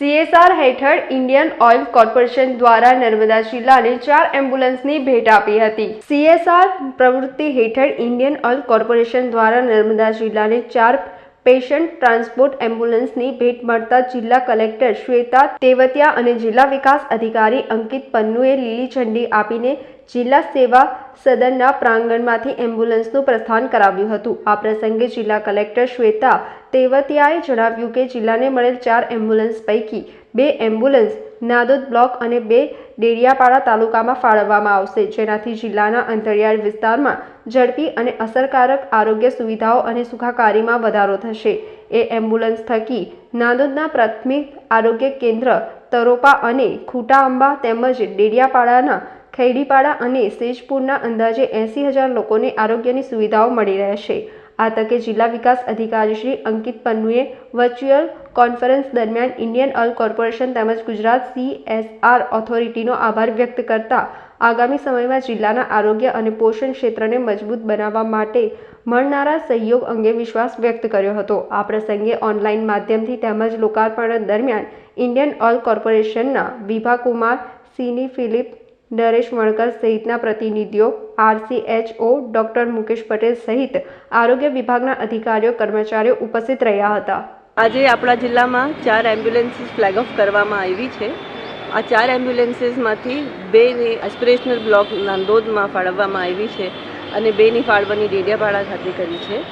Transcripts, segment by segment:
CSR હેઠળ Indian Oil corporation દ્વારા નર્મદા જિલ્લાને ચાર એમ્બ્યુલન્સની ભેટ આપી હતી. સીએસઆર પ્રવૃત્તિ હેઠળ ઇન્ડિયન ઓઇલ કોર્પોરેશન દ્વારા નર્મદા જિલ્લાને ચાર પેશન્ટ ટ્રાન્સપોર્ટ એમ્બ્યુલન્સની ભેટ મળતા જિલ્લા કલેક્ટર શ્વેતા તેવતિયા અને જિલ્લા વિકાસ અધિકારી અંકિત પન્નુએ લીલી ઝંડી આપીને જિલ્લા સેવા સદનના પ્રાંગણમાંથી એમ્બ્યુલન્સનું પ્રસ્થાન કરાવ્યું હતું. આ પ્રસંગે જિલ્લા કલેક્ટર શ્વેતા તેવતિયાએ જણાવ્યું કે જિલ્લાને મળેલ ચાર એમ્બ્યુલન્સ પૈકી બે એમ્બ્યુલન્સ નાદોદ બ્લોક અને બે ડેડિયાપાડા તાલુકામાં ફાળવવામાં આવશે, જેનાથી જિલ્લાના અંતરિયાળ વિસ્તારમાં ઝડપી અને અસરકારક આરોગ્ય સુવિધાઓ અને સુખાકારીમાં વધારો થશે. એ એમ્બ્યુલન્સ થકી નાદોદના પ્રાથમિક આરોગ્ય કેન્દ્ર તરોપા અને ખૂટાઆંબા તેમજ ડેડિયાપાડાના ખૈડીપાડા અને સેજપુરના અંદાજે એંસી હજાર લોકોને આરોગ્યની સુવિધાઓ મળી રહેશે આ તકે જિલ્લા વિકાસ અધિકારી શ્રી અંકિત પન્નુએ વર્ચ્યુઅલ કોન્ફરન્સ દરમિયાન ઇન્ડિયન ઓઇલ કોર્પોરેશન તેમજ ગુજરાત સીએસઆર ઓથોરિટીનો આભાર વ્યક્ત કરતા આગામી સમયમાં જિલ્લાના આરોગ્ય અને પોષણ ક્ષેત્રને મજબૂત બનાવવા માટે મળનારા સહયોગ અંગે વિશ્વાસ વ્યક્ત કર્યો હતો. આ પ્રસંગે ઓનલાઈન માધ્યમથી તેમજ લોકાર્પણ દરમિયાન ઇન્ડિયન ઓઇલ કોર્પોરેશનના વિભા કુમાર સિની ફિલિપ નરેશ વણકર સહિતના પ્રતિનિધિઓ, આરસીએચઓ, ડોક્ટર મુકેશ પટેલ સહિત આરોગ્ય વિભાગના અધિકારીઓ, કર્મચારીઓ ઉપસ્થિત રહ્યા હતા. આજે આપણા જિલ્લામાં ચાર એમ્બ્યુલન્સીસ ફ્લેગ ઓફ કરવામાં આવી છે. આ ચાર એમ્બ્યુલન્સીસમાંથી બેની એસ્પિરેશનલ બ્લોક નાંદોદમાં ફાળવવામાં આવી છે અને બેની ફાળવાની ડેડિયાપાડા ખાતે કરી છે.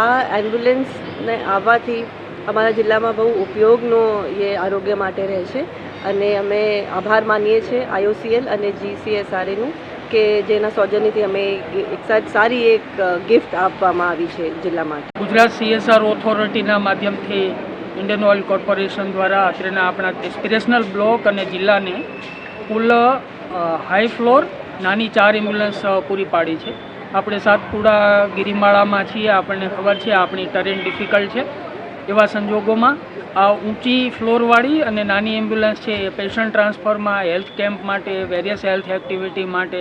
આ એમ્બ્યુલન્સને આવવાથી અમારા જિલ્લામાં બહુ ઉપયોગનો એ આરોગ્ય માટે રહે છે. અને અમે આભાર માનીએ છીએ આઈઓસીએલ અને જીસીએસઆરએનું કે જેના સૌજન્યથી અમે એક સારી એક ગિફ્ટ આપવામાં આવી છે જિલ્લા માટે. ગુજરાત સીએસઆર ઓથોરિટીના માધ્યમથી ઇન્ડિયન ઓઇલ કોર્પોરેશન દ્વારા અત્રેના આપણા એસ્પિરેશનલ બ્લોક અને જિલ્લાને કુલ હાઈ ફ્લોર નાની ચાર એમ્બ્યુલન્સ પૂરી પાડી છે. આપણે સાતપુડા ગિરિમાળામાં છીએ, આપણને ખબર છે, આપણી ટરેન ડિફિકલ્ટ છે. એવા સંજોગોમાં આ ઊંચી ફ્લોરવાળી અને નાની એમ્બ્યુલન્સ છે એ પેશન્ટ ટ્રાન્સફરમાં, હેલ્થ કેમ્પ માટે, વેરિયસ હેલ્થ એક્ટિવિટી માટે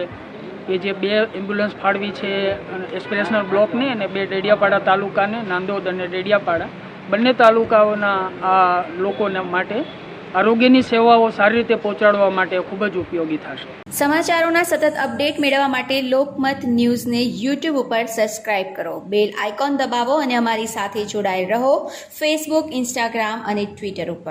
કે જે બે એમ્બ્યુલન્સ ફાળવી છે એસ્પિરેશનલ બ્લોકને અને બે ડેડિયાપાડા તાલુકાને, નાંદોદ અને ડેડિયાપાડા. બંને તાલુકાઓના આ લોકોને માટે આરોગ્યની સેવાઓ સારી રીતે પહોંચાડવા માટે ખૂબ જ ઉપયોગી થશે. સમાચારોના સતત અપડેટ મેળવવા માટે લોકમત ન્યૂઝને યુટ્યુબ ઉપર સબસ્ક્રાઇબ કરો. બેલ આઇકોન દબાવો અને અમારી સાથે જોડાયેલ રહો. ફેસબુક ઇન્સ્ટાગ્રામ અને ટ્વિટર ઉપર.